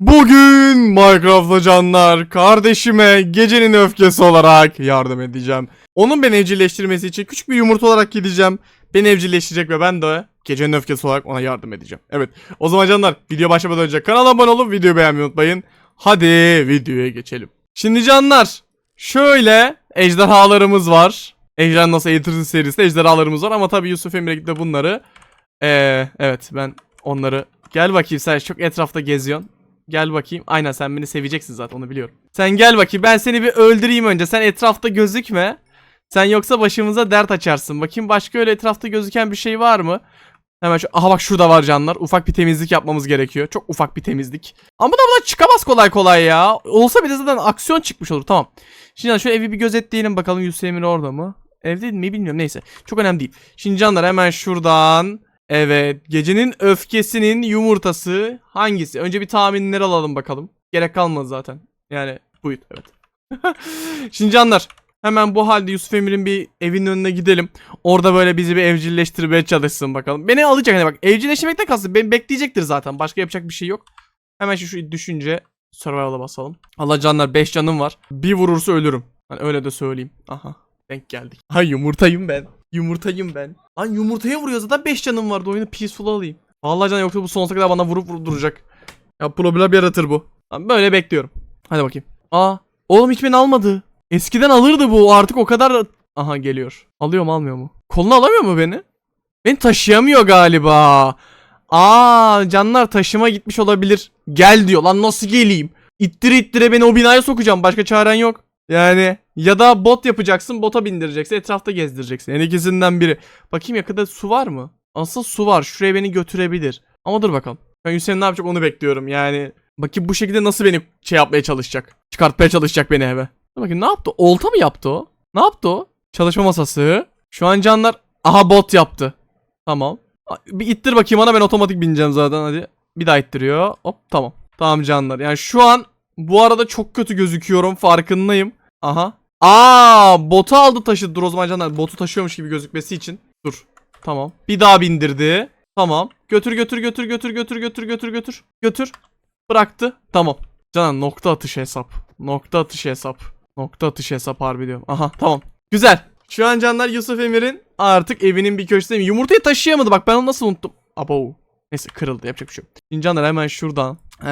Bugün Minecraft'ta canlar kardeşime gecenin öfkesi olarak yardım edeceğim. Onun beni evcilleştirmesi için küçük bir yumurta olarak gideceğim. Beni evcilleştirecek ve ben de gecenin öfkesi olarak ona yardım edeceğim. Evet o zaman canlar video başlamadan önce kanala abone olup videoyu beğenmeyi unutmayın. Hadi videoya geçelim. Şimdi canlar şöyle ejderhalarımız var. Ejderha Nasıl Eğitirsin serisinde ejderhalarımız var ama tabii Yusuf Emre de bunları ee, evet ben onları gel bakayım sen çok etrafta geziyorsun. Gel bakayım. Aynen sen beni seveceksin zaten onu biliyorum. Sen gel bakayım ben seni bir öldüreyim önce. Sen etrafta gözükme. Sen yoksa başımıza dert açarsın. Bakayım başka öyle etrafta gözüken bir şey var mı? Hemen şu aha bak şurada var canlar. Ufak bir temizlik yapmamız gerekiyor. Çok ufak bir temizlik. Ama da buna çıkamaz kolay kolay ya. Olsa bile zaten aksiyon çıkmış olur. Tamam. Şimdi şu evi bir gözetleyelim bakalım Yusuf Emir orada mı? Evde mi bilmiyorum neyse. Çok önemli değil. Şimdi canlar hemen şuradan Evet, gecenin öfkesinin yumurtası hangisi? Önce bir tahminleri alalım bakalım. Gerek kalmadı zaten. Yani buydu evet. Şimdi canlar hemen bu halde Yusuf Emir'in bir evinin önüne gidelim. Orada böyle bizi bir evcilleştirmeye çalışsın bakalım. Beni alacak hani bak evcilleştirmekten kalsın. Beni bekleyecektir zaten. Başka yapacak bir şey yok. Hemen şu, şu düşünce survival'a basalım. Allah canlar 5 canım var. Bir vurursa ölürüm. Hani öyle de söyleyeyim. Aha denk geldik. Ha yumurtayım ben. Yumurtayım ben. Lan yumurtaya vuruyor zaten 5 canım vardı oyunu peaceful alayım. Vallahi can yoksa bu sonsuza kadar bana vurup vurup duracak. Ya problem yaratır bu. Lan böyle bekliyorum. Hadi bakayım. Aa oğlum hiç beni almadı. Eskiden alırdı bu artık o kadar... Aha geliyor. Alıyor mu almıyor mu? Kolunu alamıyor mu beni? Beni taşıyamıyor galiba. Aa canlar taşıma gitmiş olabilir. Gel diyor lan nasıl geleyim? İttire ittire beni o binaya sokacağım başka çaren yok. Yani ya da bot yapacaksın bota bindireceksin etrafta gezdireceksin. En ikisinden biri. Bakayım yakında su var mı? Asıl su var şuraya beni götürebilir. Ama dur bakalım. Ben Hüseyin ne yapacak onu bekliyorum yani. Bakayım bu şekilde nasıl beni şey yapmaya çalışacak. Çıkartmaya çalışacak beni eve. Dur bakayım ne yaptı? Olta mı yaptı o? Ne yaptı o? Çalışma masası. Şu an canlar aha bot yaptı. Tamam. Bir ittir bakayım ana ben otomatik bineceğim zaten hadi. Bir daha ittiriyor. Hop tamam. Tamam canlar. Yani şu an bu arada çok kötü gözüküyorum farkındayım. Aha. Aa, botu aldı taşıdı. Zaman canlar botu taşıyormuş gibi gözükmesi için. Dur. Tamam. Bir daha bindirdi. Tamam. Götür götür götür götür götür götür götür götür. Götür. Bıraktı. Tamam. Canan nokta atışı hesap. Nokta atışı hesap. Nokta atışı hesap harbi diyorum. Aha tamam. Güzel. Şu an canlar Yusuf Emir'in artık evinin bir köşesindeyim. Yumurtayı taşıyamadı bak ben onu nasıl unuttum. Abo. Neyse kırıldı yapacak bir şey yok. Şimdi canlar hemen şuradan. Ee,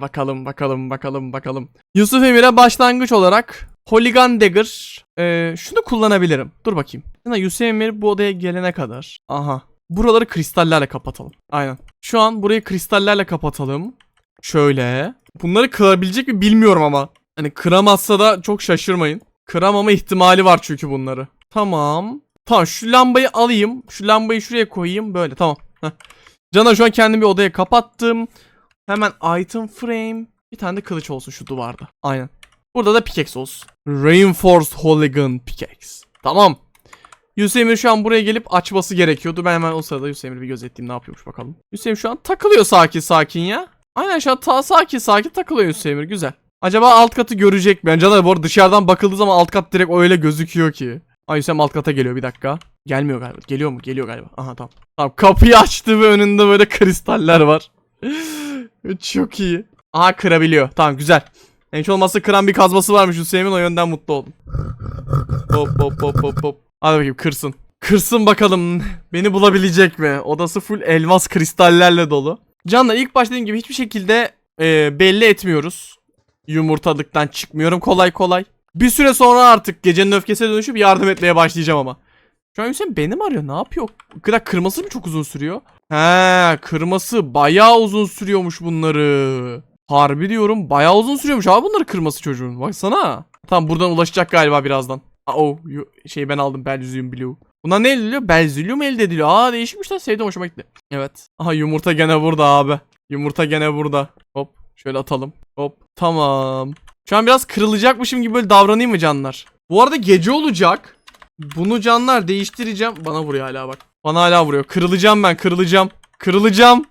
bakalım bakalım bakalım bakalım. Yusuf Emir'e başlangıç olarak Polygon Dagger. Ee, şunu kullanabilirim. Dur bakayım. Şimdi Yusuf Emir bu odaya gelene kadar. Aha. Buraları kristallerle kapatalım. Aynen. Şu an burayı kristallerle kapatalım. Şöyle. Bunları kırabilecek mi bilmiyorum ama. Hani kıramazsa da çok şaşırmayın. Kıramama ihtimali var çünkü bunları. Tamam. Tamam şu lambayı alayım. Şu lambayı şuraya koyayım. Böyle tamam. Cana şu an kendimi bir odaya kapattım. Hemen item frame. Bir tane de kılıç olsun şu duvarda. Aynen. Burada da pickaxe olsun. Reinforced Hooligan pickaxe. Tamam. Hüseyin şu an buraya gelip açması gerekiyordu. Ben hemen o sırada Hüseyin'i bir gözetleyeyim ne yapıyormuş bakalım. Hüseyin şu an takılıyor sakin sakin ya. Aynen şu an ta sakin sakin takılıyor Hüseyin güzel. Acaba alt katı görecek mi? Yani canlar bu arada dışarıdan bakıldığı zaman alt kat direkt öyle gözüküyor ki. Ay Hüseyin alt kata geliyor bir dakika. Gelmiyor galiba. Geliyor mu? Geliyor galiba. Aha tamam. Tamam kapıyı açtı ve önünde böyle kristaller var. Çok iyi. Aha kırabiliyor. Tamam güzel. Hiç olmazsa kıran bir kazması varmış Hüseyin'in o yönden mutlu oldum. Hop hop hop hop hop. Hadi bakayım kırsın. Kırsın bakalım beni bulabilecek mi? Odası full elmas kristallerle dolu. Canlar ilk başta dediğim gibi hiçbir şekilde e, belli etmiyoruz. Yumurtalıktan çıkmıyorum kolay kolay. Bir süre sonra artık gecenin öfkesine dönüşüp yardım etmeye başlayacağım ama. Şu an Hüseyin beni mi arıyor? Ne yapıyor? Kadar kırması mı çok uzun sürüyor? He, kırması bayağı uzun sürüyormuş bunları. Harbi diyorum bayağı uzun sürüyormuş abi bunları kırması çocuğun. Baksana. Tamam buradan ulaşacak galiba birazdan. Aa, o şey ben aldım Belzylium Blue. Buna ne elde ediliyor? Belzylium elde ediliyor. Aa değişikmiş lan sevdim hoşuma gitti. Evet. Aha yumurta gene burada abi. Yumurta gene burada. Hop şöyle atalım. Hop tamam. Şu an biraz kırılacakmışım gibi böyle davranayım mı canlar? Bu arada gece olacak. Bunu canlar değiştireceğim. Bana vuruyor hala bak. Bana hala vuruyor. Kırılacağım ben kırılacağım. Kırılacağım.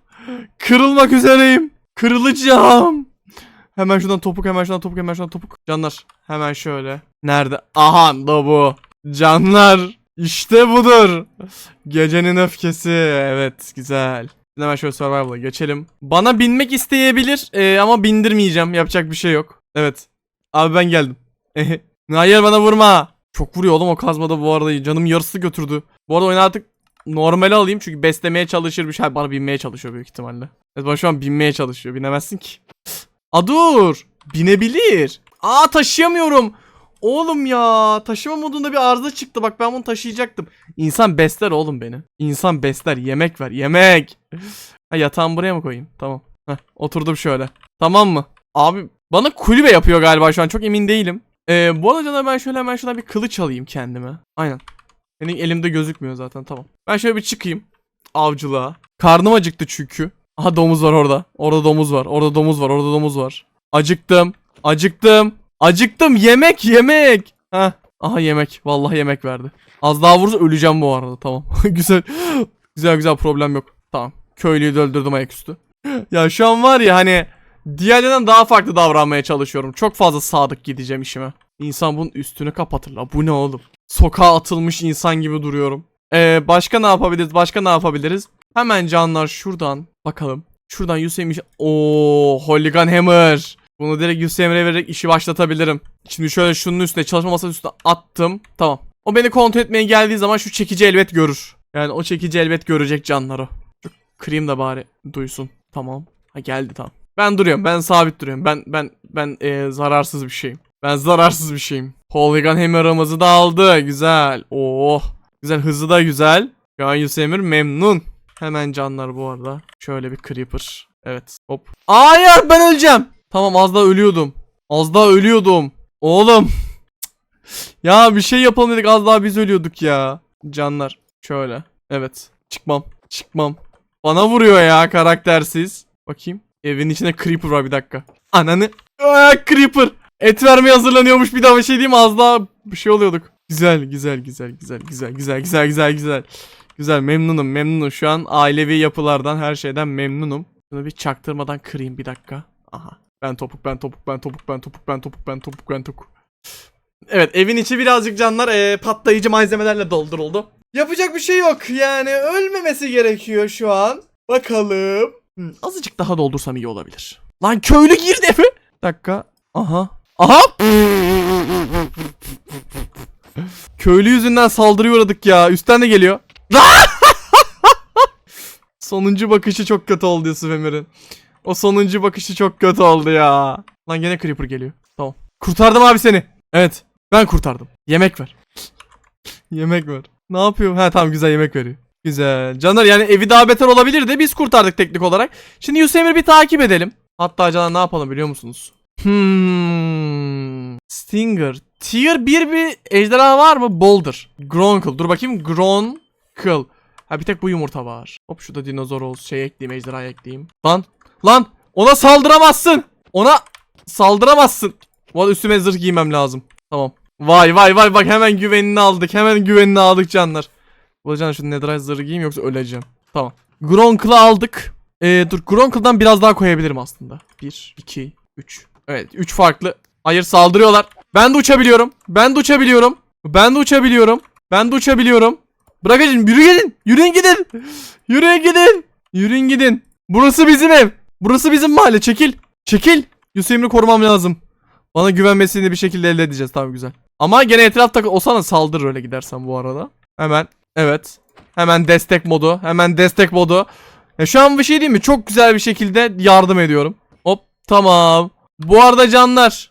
Kırılmak üzereyim. Kırılacağım. Hemen şuradan topuk hemen şuradan topuk hemen şuradan topuk. Canlar hemen şöyle. Nerede? Aha da bu. Canlar işte budur. Gecenin öfkesi. Evet güzel. Hemen şöyle survival'a geçelim. Bana binmek isteyebilir ee, ama bindirmeyeceğim. Yapacak bir şey yok. Evet. Abi ben geldim. Hayır bana vurma. Çok vuruyor oğlum o kazmada bu arada. Canım yarısı götürdü. Bu arada oyunu artık normale alayım çünkü beslemeye çalışır bir şey. Bana binmeye çalışıyor büyük ihtimalle. Evet bana şu an binmeye çalışıyor. Binemezsin ki. A dur. Binebilir. Aa taşıyamıyorum. Oğlum ya taşıma modunda bir arıza çıktı. Bak ben bunu taşıyacaktım. İnsan besler oğlum beni. İnsan besler. Yemek ver. Yemek. Ha yatağımı buraya mı koyayım? Tamam. Heh, oturdum şöyle. Tamam mı? Abi bana kulübe yapıyor galiba şu an. Çok emin değilim. Ee, bu arada ben şöyle hemen şuradan bir kılıç alayım kendime. Aynen. Benim elimde gözükmüyor zaten tamam. Ben şöyle bir çıkayım. Avcılığa. Karnım acıktı çünkü. Aha domuz var orada. Orada domuz var. Orada domuz var. Orada domuz var. Acıktım. Acıktım. Acıktım. Yemek yemek. Heh. Aha yemek. Vallahi yemek verdi. Az daha vurursa öleceğim bu arada. Tamam. güzel. Güzel güzel problem yok. Tamam. Köylüyü de öldürdüm ayaküstü. ya şu an var ya hani diğerlerinden daha farklı davranmaya çalışıyorum. Çok fazla sadık gideceğim işime. İnsan bunun üstünü kapatır la. Bu ne oğlum? Sokağa atılmış insan gibi duruyorum. Ee, başka ne yapabiliriz? Başka ne yapabiliriz? Hemen canlar şuradan bakalım. Şuradan Yusuf'miş. Oo, Hooligan Hammer. Bunu direkt Yusuf Emre'ye vererek işi başlatabilirim. Şimdi şöyle şunun üstüne çalışma masası üstüne attım. Tamam. O beni kontrol etmeye geldiği zaman şu çekici elbet görür. Yani o çekici elbet görecek canlar o. Şu Kırayım da bari duysun. Tamam. Ha geldi tamam. Ben duruyorum. Ben sabit duruyorum. Ben ben ben eee, zararsız bir şeyim. Ben zararsız bir şeyim. Hooligan Hammer'ımızı da aldı. Güzel. Oh. Güzel. Hızı da güzel. Yusuf Emir memnun. Hemen canlar bu arada. Şöyle bir creeper. Evet. Hop. Hayır ben öleceğim. Tamam az daha ölüyordum. Az daha ölüyordum. Oğlum. ya bir şey yapalım dedik az daha biz ölüyorduk ya. Canlar. Şöyle. Evet. Çıkmam. Çıkmam. Bana vuruyor ya karaktersiz. Bakayım. Evin içinde creeper var bir dakika. Ananı. Aa, creeper. Et vermeye hazırlanıyormuş bir daha bir şey diyeyim mi? az daha bir şey oluyorduk. Güzel güzel güzel güzel güzel güzel güzel güzel güzel. Güzel memnunum memnunum şu an ailevi yapılardan her şeyden memnunum. Bunu bir çaktırmadan kırayım bir dakika. Aha. Ben topuk ben topuk ben topuk ben topuk ben topuk ben topuk ben topuk. Evet evin içi birazcık canlar eee, patlayıcı malzemelerle dolduruldu. Yapacak bir şey yok yani ölmemesi gerekiyor şu an. Bakalım. Hmm, azıcık daha doldursam iyi olabilir. Lan köylü girdi. Bir dakika. Aha. Aha. Köylü yüzünden saldırıya uğradık ya. Üstten de geliyor. sonuncu bakışı çok kötü oldu Yusuf. O sonuncu bakışı çok kötü oldu ya. Lan gene Creeper geliyor. Tamam. Kurtardım abi seni. Evet. Ben kurtardım. Yemek ver. yemek ver. Ne yapıyor? Ha tamam güzel yemek veriyor. Güzel. Caner yani evi daha beter olabilirdi. Biz kurtardık teknik olarak. Şimdi Yusuf bir takip edelim. Hatta Caner ne yapalım biliyor musunuz? Hmm. Stinger. Tier 1 bir ejderha var mı? Boulder. Gronkle. Dur bakayım. Gronkle. Ha bir tek bu yumurta var. Hop şurada dinozor olsun. Şey ekleyeyim. Ejderha ekleyeyim. Lan. Lan. Ona saldıramazsın. Ona saldıramazsın. Arada üstüme zırh giymem lazım. Tamam. Vay vay vay bak hemen güvenini aldık. Hemen güvenini aldık canlar. Bulacağım şu netherite zırhı giyeyim yoksa öleceğim. Tamam. Gronkle'ı aldık. Ee, dur Gronkle'dan biraz daha koyabilirim aslında. 1, 2, 3. Evet 3 farklı. Hayır saldırıyorlar. Ben de uçabiliyorum. Ben de uçabiliyorum. Ben de uçabiliyorum. Ben de uçabiliyorum. Bırakın yürü gidin. Yürüyün gidin. Yürüyün gidin. Yürüyün gidin. Burası bizim ev. Burası bizim mahalle. Çekil. Çekil. Yusuf Emre'i korumam lazım. Bana güvenmesini bir şekilde elde edeceğiz. Tamam güzel. Ama gene etrafta o sana saldırır öyle gidersen bu arada. Hemen. Evet. Hemen destek modu. Hemen destek modu. Ya şu an bir şey değil mi? Çok güzel bir şekilde yardım ediyorum. Hop. Tamam. Bu arada canlar.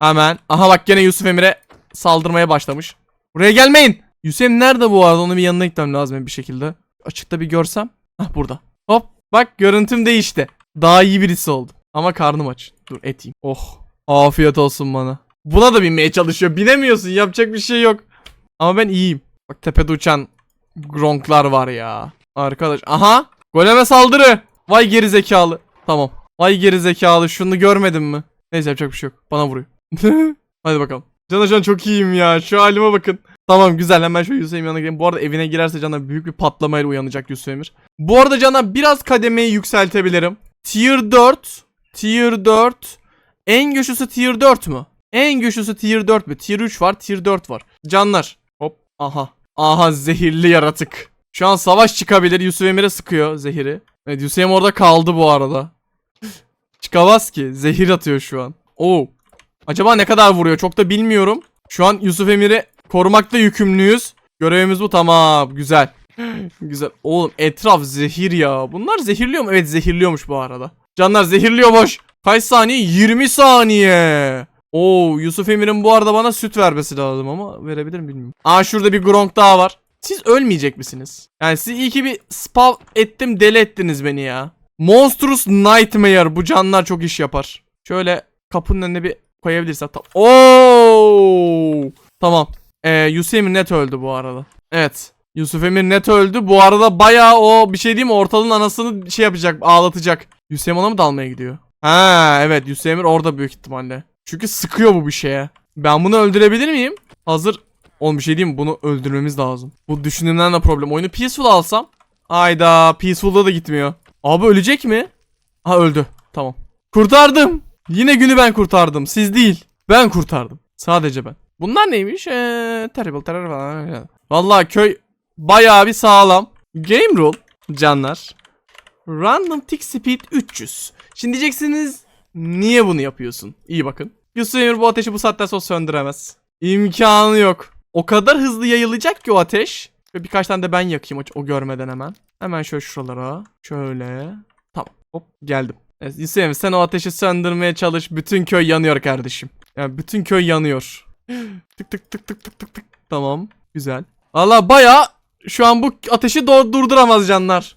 Hemen. Aha bak gene Yusuf Emir'e saldırmaya başlamış. Buraya gelmeyin. Yusuf nerede bu arada? Onu bir yanına gitmem lazım bir şekilde. Açıkta bir görsem. Hah burada. Hop. Bak görüntüm değişti. Daha iyi birisi oldu. Ama karnım aç. Dur et yiyeyim. Oh. Afiyet olsun bana. Buna da binmeye çalışıyor. Binemiyorsun. Yapacak bir şey yok. Ama ben iyiyim. Bak tepede uçan gronklar var ya. Arkadaş. Aha. Goleme saldırı. Vay geri zekalı. Tamam. Vay geri zekalı. Şunu görmedin mi? Neyse yapacak bir şey yok. Bana vuruyor. Hadi bakalım. Can Ajan çok iyiyim ya. Şu halime bakın. Tamam güzel hemen şu Yusuf yanına gidelim. Bu arada evine girerse Can'a büyük bir patlamayla uyanacak Yusuf Emir. Bu arada Can'a biraz kademeyi yükseltebilirim. Tier 4. Tier 4. En güçlüsü Tier 4 mü? En güçlüsü Tier 4 mü? Tier 3 var, Tier 4 var. Canlar. Hop. Aha. Aha zehirli yaratık. Şu an savaş çıkabilir. Yusuf Emir'e sıkıyor zehiri. Evet Yusuf Emir orada kaldı bu arada. Çıkamaz ki. Zehir atıyor şu an. Oo. Acaba ne kadar vuruyor? Çok da bilmiyorum. Şu an Yusuf Emir'i korumakta yükümlüyüz. Görevimiz bu tamam. Güzel. Güzel. Oğlum etraf zehir ya. Bunlar zehirliyor mu? Evet zehirliyormuş bu arada. Canlar zehirliyormuş. Kaç saniye? 20 saniye. Oo Yusuf Emir'in bu arada bana süt vermesi lazım ama verebilir mi bilmiyorum. Aa şurada bir Gronk daha var. Siz ölmeyecek misiniz? Yani siz iyi ki bir spav ettim deli ettiniz beni ya. Monstrous Nightmare bu canlar çok iş yapar. Şöyle kapının önüne bir koyabilirsek. Ta- Oo! Tamam. Ee, Yusuf Emir net öldü bu arada. Evet. Yusuf Emir net öldü. Bu arada bayağı o bir şey diyeyim mi ortalığın anasını şey yapacak ağlatacak. Yusuf Emir ona mı dalmaya gidiyor? Ha evet Yusuf Emir orada büyük ihtimalle. Çünkü sıkıyor bu bir şeye. Ben bunu öldürebilir miyim? Hazır. Oğlum bir şey diyeyim mi? Bunu öldürmemiz lazım. Bu düşündüğümden de problem. Oyunu Peaceful alsam. Ayda Peaceful'da da gitmiyor. Abi ölecek mi? Ha öldü. Tamam. Kurtardım. Yine günü ben kurtardım. Siz değil. Ben kurtardım. Sadece ben. Bunlar neymiş? Eee terrible terror falan. Vallahi köy bayağı bir sağlam. Game rule canlar. Random tick speed 300. Şimdi diyeceksiniz niye bunu yapıyorsun? İyi bakın. Yusuf Emir bu ateşi bu saatten sonra söndüremez. İmkanı yok. O kadar hızlı yayılacak ki o ateş. Ve birkaç tane de ben yakayım o görmeden hemen. Hemen şöyle şuralara. Şöyle. Tamam. Hop geldim. Emir sen o ateşi söndürmeye çalış. Bütün köy yanıyor kardeşim. Yani bütün köy yanıyor. tık tık tık tık tık tık tık. Tamam. Güzel. Valla baya şu an bu ateşi durduramaz canlar.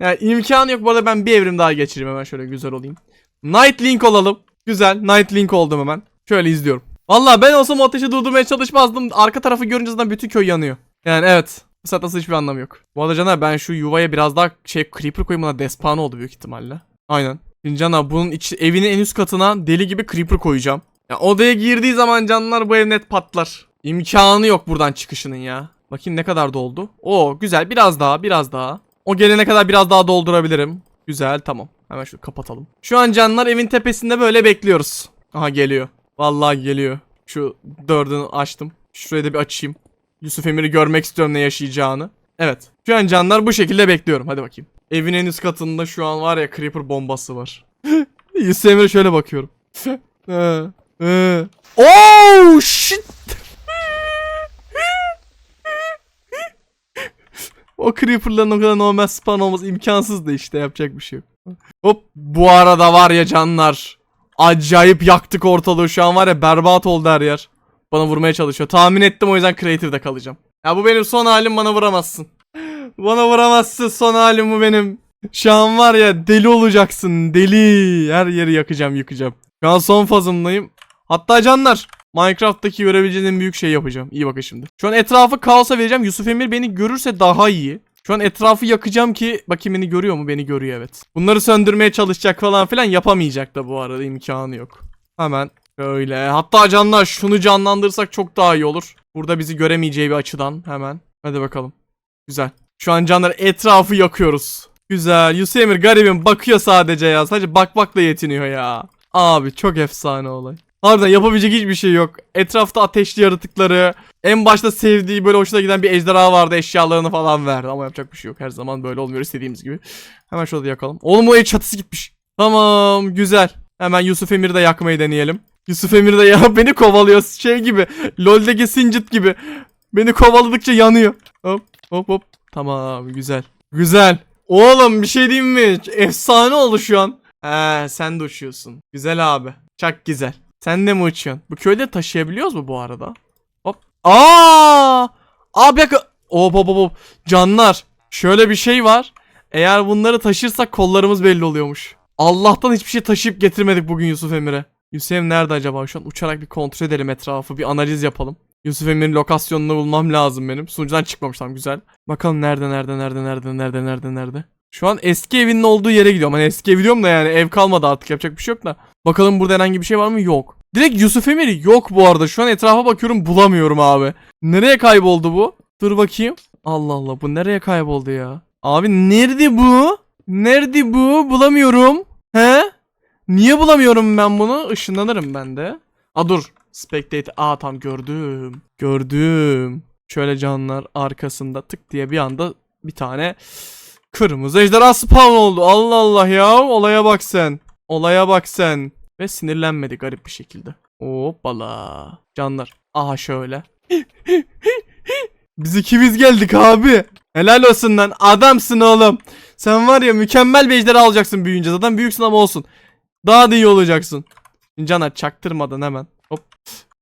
Yani imkanı yok. Bu arada ben bir evrim daha geçireyim hemen şöyle güzel olayım. Night Link olalım. Güzel. Night Link oldum hemen. Şöyle izliyorum. Valla ben olsam o ateşi durdurmaya çalışmazdım. Arka tarafı görünce zaten bütün köy yanıyor. Yani evet. Bu sonra hiçbir anlamı yok. Bu arada Caner ben şu yuvaya biraz daha şey creeper koyayım buna despawn oldu büyük ihtimalle. Aynen. Şimdi Caner bunun içi, evinin en üst katına deli gibi creeper koyacağım. Ya odaya girdiği zaman canlar bu ev net patlar. İmkanı yok buradan çıkışının ya. Bakayım ne kadar doldu. Oo güzel biraz daha biraz daha. O gelene kadar biraz daha doldurabilirim. Güzel tamam. Hemen şunu kapatalım. Şu an canlar evin tepesinde böyle bekliyoruz. Aha geliyor. Vallahi geliyor. Şu dördünü açtım. Şurayı da bir açayım. Yusuf Emir'i görmek istiyorum ne yaşayacağını. Evet. Şu an canlar bu şekilde bekliyorum. Hadi bakayım. Evin en üst katında şu an var ya creeper bombası var. Yusuf şöyle bakıyorum. Oh shit. O creeper'ların o kadar normal spawn olması imkansız da işte yapacak bir şey yok. Hop bu arada var ya canlar. Acayip yaktık ortalığı şu an var ya berbat oldu her yer. Bana vurmaya çalışıyor. Tahmin ettim o yüzden creative'de kalacağım. Ya bu benim son halim bana vuramazsın. Bana vuramazsın son halim bu benim. Şu an var ya deli olacaksın deli. Her yeri yakacağım yıkacağım. Şu an son fazımdayım. Hatta canlar Minecraft'taki görebileceğiniz en büyük şey yapacağım. İyi bakın şimdi. Şu an etrafı kaosa vereceğim. Yusuf Emir beni görürse daha iyi. Şu an etrafı yakacağım ki bakayım beni görüyor mu? Beni görüyor evet. Bunları söndürmeye çalışacak falan filan yapamayacak da bu arada imkanı yok. Hemen böyle. Hatta canlar şunu canlandırsak çok daha iyi olur. Burada bizi göremeyeceği bir açıdan hemen. Hadi bakalım. Güzel. Şu an canlar etrafı yakıyoruz. Güzel. Yusuf Emir garibim bakıyor sadece ya. Sadece bakmakla yetiniyor ya. Abi çok efsane olay. Harbiden yapabilecek hiçbir şey yok. Etrafta ateşli yaratıkları. En başta sevdiği böyle hoşuna giden bir ejderha vardı eşyalarını falan verdi. Ama yapacak bir şey yok. Her zaman böyle olmuyor istediğimiz gibi. Hemen şurada yakalım. Oğlum o ev çatısı gitmiş. Tamam güzel. Hemen Yusuf Emir'i de yakmayı deneyelim. Yusuf Emir de ya beni kovalıyor. Şey gibi. LoL'deki Singed gibi. Beni kovaladıkça yanıyor. Hop hop hop. Tamam güzel. Güzel. Oğlum bir şey diyeyim mi? Efsane oldu şu an. He sen de uçuyorsun. Güzel abi. Çok güzel. Sen de mi uçuyorsun? Bu köyde taşıyabiliyoruz mu bu arada? Hop. Aa! Abi yakı. Hop hop hop. Canlar. Şöyle bir şey var. Eğer bunları taşırsak kollarımız belli oluyormuş. Allah'tan hiçbir şey taşıyıp getirmedik bugün Yusuf Emir'e. Emir nerede acaba şu an? Uçarak bir kontrol edelim etrafı. Bir analiz yapalım. Yusuf Emir'in lokasyonunu bulmam lazım benim. Sunucudan çıkmamış tamam güzel. Bakalım nerede nerede nerede nerede nerede nerede nerede. Şu an eski evinin olduğu yere gidiyorum. Hani eski ev biliyorum da yani ev kalmadı artık yapacak bir şey yok da. Bakalım burada herhangi bir şey var mı? Yok. Direkt Yusuf Emir yok bu arada. Şu an etrafa bakıyorum bulamıyorum abi. Nereye kayboldu bu? Dur bakayım. Allah Allah bu nereye kayboldu ya? Abi nerede bu? Nerede bu? Bulamıyorum. He? Niye bulamıyorum ben bunu? Işınlanırım ben de. Aa dur. Spectate. Aa tam gördüm. Gördüm. Şöyle canlar arkasında tık diye bir anda bir tane kırmızı ejderha spawn oldu. Allah Allah ya. Olaya bak sen. Olaya bak sen. Ve sinirlenmedi garip bir şekilde. Hoppala. Canlar. Aha şöyle. Biz ikimiz geldik abi. Helal olsun lan. Adamsın oğlum. Sen var ya mükemmel bir ejderha alacaksın büyüyünce. Zaten büyüksün ama olsun. Daha da iyi olacaksın. Caner çaktırmadan hemen.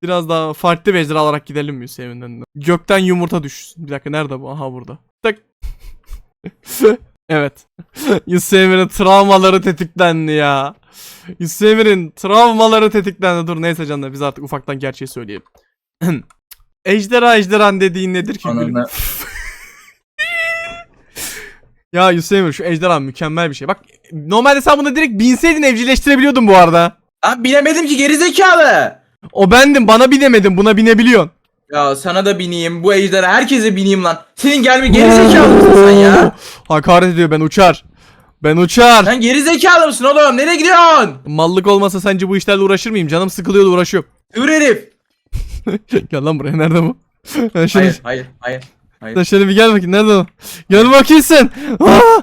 Biraz daha farklı bir ejderha alarak gidelim mi Hüseyin'in önüne? Gökten yumurta düşsün. Bir dakika nerede bu? Aha burada. Tak. evet. Hüseyin'in travmaları tetiklendi ya. Hüseyin'in travmaları tetiklendi. Dur neyse canlar biz artık ufaktan gerçeği söyleyelim. ejderha ejderhan dediğin nedir ki? Ananı. Ya Hüseyin şu ejderha mükemmel bir şey. Bak normalde sen bunu direkt binseydin evcilleştirebiliyordun bu arada. Lan bilemedim ki gerizekalı. O bendim bana binemedin buna binebiliyorsun. Ya sana da bineyim bu ejdere herkese bineyim lan. Senin gelme gerizekalı mısın sen ya? Hakaret ediyor ben uçar. Ben uçar. Sen gerizekalı mısın oğlum? Nereye gidiyorsun? Mallık olmasa sence bu işlerle uğraşır mıyım? Canım sıkılıyordu uğraşıyorum. Dur herif. gel lan buraya nerede bu? Ben şöyle, Hayır hayır hayır. hayır. sen şöyle bir gel bakayım nerede o? Gel bakayım sen. Aa!